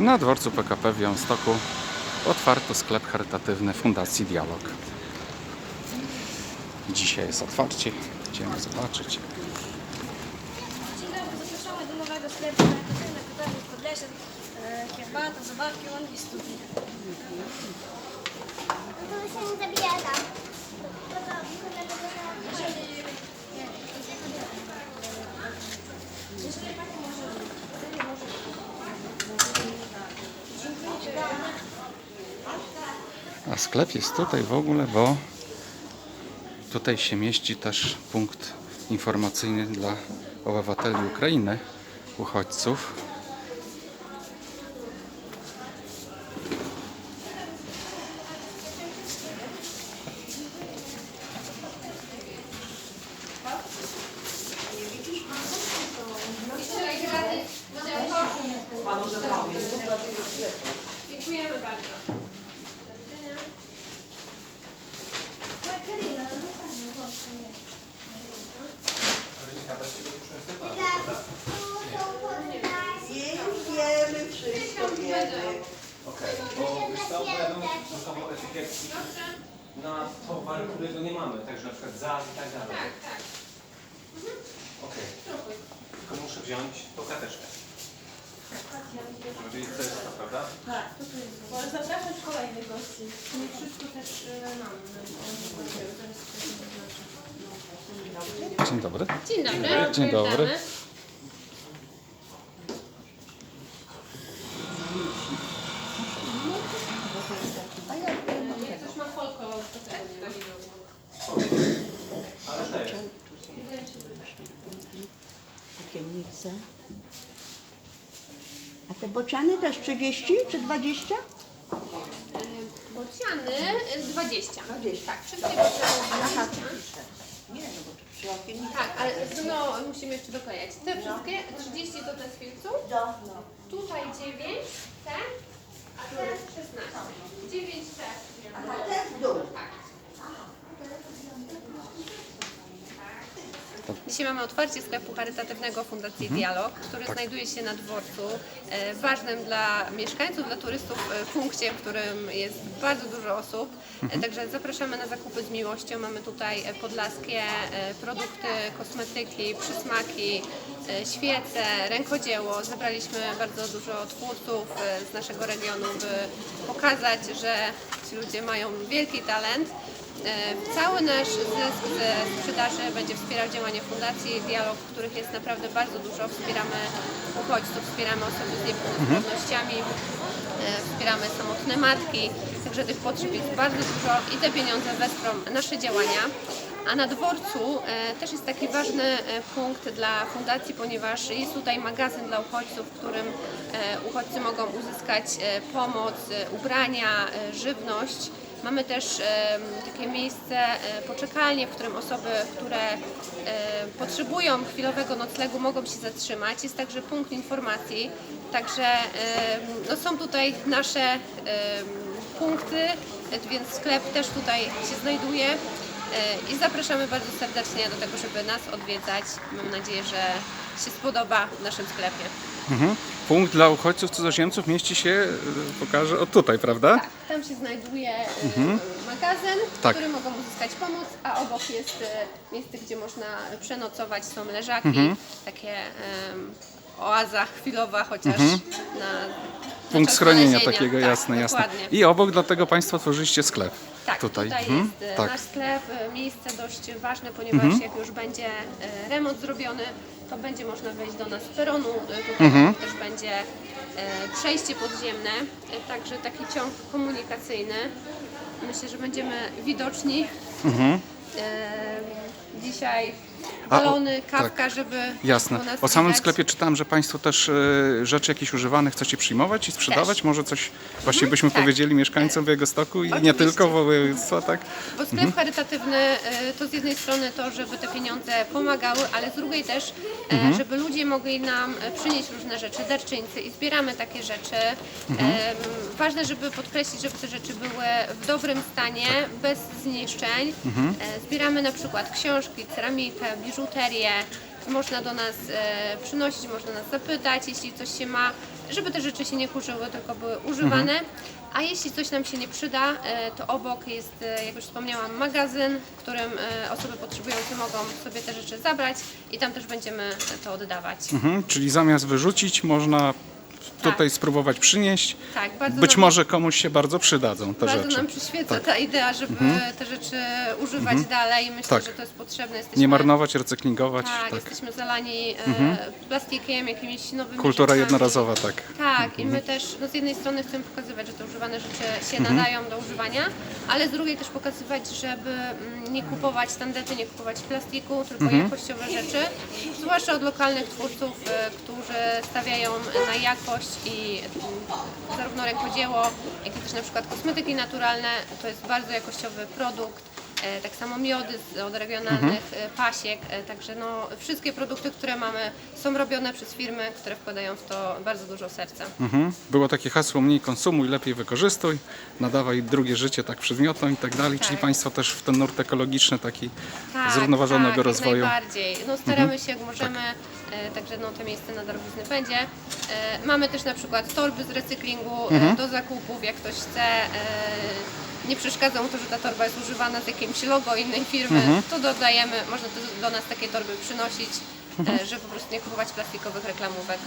Na dworcu PKP w Białymstoku otwarto sklep charytatywny Fundacji Dialog. Dzisiaj jest otwarcie, idziemy zobaczyć. Dzień dobry, zapraszamy do nowego sklepu charytatywnego Pytanie w Podlesie. E, Herbata, zabawki, łąki, studnie. To się nie zabija tam. Sklep jest tutaj w ogóle, bo tutaj się mieści też punkt informacyjny dla obywateli Ukrainy, uchodźców. Dziękujemy bardzo. Okej, bo wiesz co, będą etykietki na towar, którego nie mamy, także na przykład za i tak dalej. Tak, tak. Okej, tylko muszę wziąć tą karteczkę. Żeby wiedzieć, co jest to, prawda? Tak, Może zapraszać kolejnych gości. Nie wszystko też e, mamy. Dzień dobry. Dzień dobry. Dzień dobry. Witamy. Ja też mam folko Ale też. Okiennice. A te bociany też 30 czy 20? Bociany y, 20. 20. Tak, wszystkie bociany Aha, 20. Nie, no bo to przy okiennicach. Tak, ale no, musimy jeszcze doklejać. Te wszystkie 30 to te z filcu. No. Tutaj 9, te, a te 16. 9 te. Aha, ten w dół. Tak. Dzisiaj mamy otwarcie sklepu charytatywnego Fundacji Dialog, który znajduje się na dworcu, e, ważnym dla mieszkańców, dla turystów e, punkcie, w którym jest bardzo dużo osób. E, Także zapraszamy na zakupy z miłością. Mamy tutaj e, podlaskie e, produkty, kosmetyki, przysmaki, e, świece, rękodzieło. Zebraliśmy bardzo dużo twórców e, z naszego regionu, by pokazać, że ci ludzie mają wielki talent. E, Cały nasz zysk ze sprzedaży będzie wspierał działanie Fundacji Dialog, których jest naprawdę bardzo dużo. Wspieramy uchodźców, wspieramy osoby z niepełnosprawnościami, e, wspieramy samotne matki, także tych potrzeb jest bardzo dużo i te pieniądze wesprą nasze działania. A na dworcu e, też jest taki ważny punkt dla fundacji, ponieważ jest tutaj magazyn dla uchodźców, w którym uchodźcy mogą uzyskać pomoc, ubrania, żywność. Mamy też takie miejsce, e, poczekalnie, w którym osoby, które e, potrzebują chwilowego noclegu mogą się zatrzymać. Jest także punkt informacji, także no, są tutaj nasze punkty, więc sklep też tutaj się znajduje. E, I zapraszamy bardzo serdecznie do tego, żeby nas odwiedzać. Mam nadzieję, że się spodoba w naszym sklepie. Mhm. Punkt dla uchodźców, cudzoziemców mieści się, y, pokażę, o tutaj, prawda? Tak, tam się znajduje e, magazyn, w Tak. którym mogą uzyskać pomoc, a obok jest e, miejsce, gdzie można przenocować, są leżaki, Mhm. takie em, oaza chwilowa, chociaż na na Punkt schronienia takiego, tak, jasne, jasne. Dokładnie. I obok dlatego Państwo tworzyliście sklep. Tak, tutaj. tutaj, Mhm, jest tak. nasz sklep, miejsce dość ważne, ponieważ jak już będzie remont zrobiony, to będzie można wejść do nas z peronu, e, tutaj Mhm. też będzie e, przejście podziemne, e, także taki ciąg komunikacyjny. Myślę, że będziemy widoczni. E, Dzisiaj Mhm. O, balony, tak. kawka, żeby Jasne. O samym widać. sklepie czytałem, że Państwo też e, rzeczy jakieś używane chcecie przyjmować i sprzedawać. Też. Może coś właśnie byśmy tak. powiedzieli mieszkańcom Białegostoku i nie Oczywiście. tylko województwa, tak? Bo sklep charytatywny e, to z jednej strony to, żeby te pieniądze pomagały, ale z drugiej też, e, żeby ludzie mogli nam e, przynieść różne rzeczy, darczyńcy i zbieramy takie rzeczy. E, Ważne, żeby podkreślić, żeby te rzeczy były w dobrym stanie, bez zniszczeń. E, Zbieramy na przykład książki, ceramikę, biżuterię. Można do nas e, przynosić, można nas zapytać, jeśli coś się ma. żeby te rzeczy się nie kurzyły, tylko były używane. A jeśli coś nam się nie przyda, e, to obok jest, e, jak już wspomniałam, magazyn, w którym osoby potrzebujące mogą sobie te rzeczy zabrać i tam też będziemy to oddawać. Mhm, czyli zamiast wyrzucić, można tutaj spróbować przynieść. Tak, bardzo Być nam- może komuś się bardzo przydadzą te Bardzo rzeczy. nam przyświeca Tak. ta idea, żeby te rzeczy używać dalej. Myślę, Tak. że to jest potrzebne. Jesteśmy, Nie marnować, recyklingować. Tak, Tak. jesteśmy zalani e, plastikiem, jakimiś nowymi Kultura rzeczami. jednorazowa, tak. Tak, i my też no z jednej strony chcemy pokazywać, że te używane rzeczy się Mhm. nadają do używania, ale z drugiej też pokazywać, żeby mm, nie kupować tandety, nie kupować plastiku, tylko Mhm. jakościowe rzeczy, zwłaszcza od lokalnych twórców, e, którzy stawiają na jakość i mm, zarówno rękodzieło, jak i też na przykład kosmetyki naturalne, to jest bardzo jakościowy produkt. E, Tak samo miody z- od regionalnych Mhm. e, pasiek, e, także no, wszystkie produkty, które mamy są robione przez firmy, które wkładają w to bardzo dużo serca. Mhm. Było takie hasło mniej konsumuj, lepiej wykorzystuj, nadawaj drugie życie tak przedmiotom i tak dalej, czyli Tak. Państwo też w ten nurt ekologiczny taki Tak, zrównoważonego tak, rozwoju. Jak najbardziej. No, staramy się jak możemy, e, także no, to miejsce na darowizny będzie. E, mamy też na przykład torby z recyklingu e, do zakupów, jak ktoś chce. E, nie przeszkadza mu to, że ta torba jest używana z jakimś logo innej firmy, to dodajemy, można to do nas takie torby przynosić, e, żeby po prostu nie kupować plastikowych reklamówek.